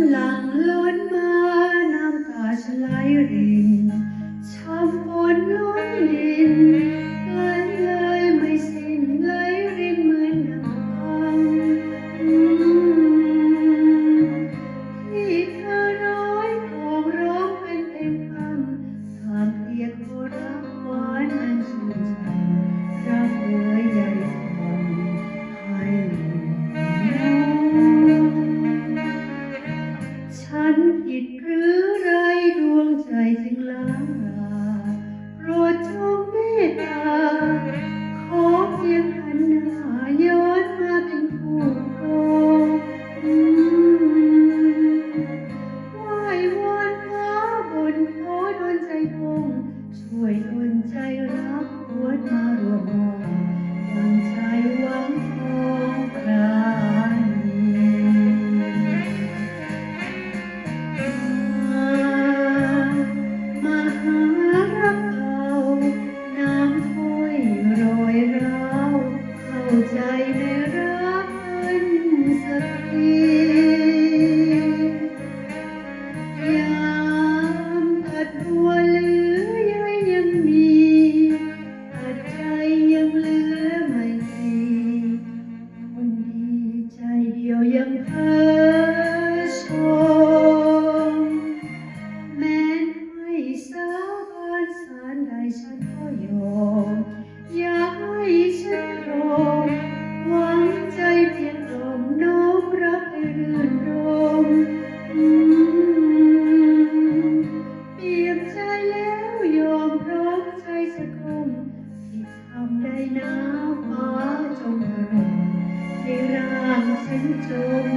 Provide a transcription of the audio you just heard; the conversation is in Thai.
Love. พันกิดหรือไรดวงใจจึงล้า Yeah. through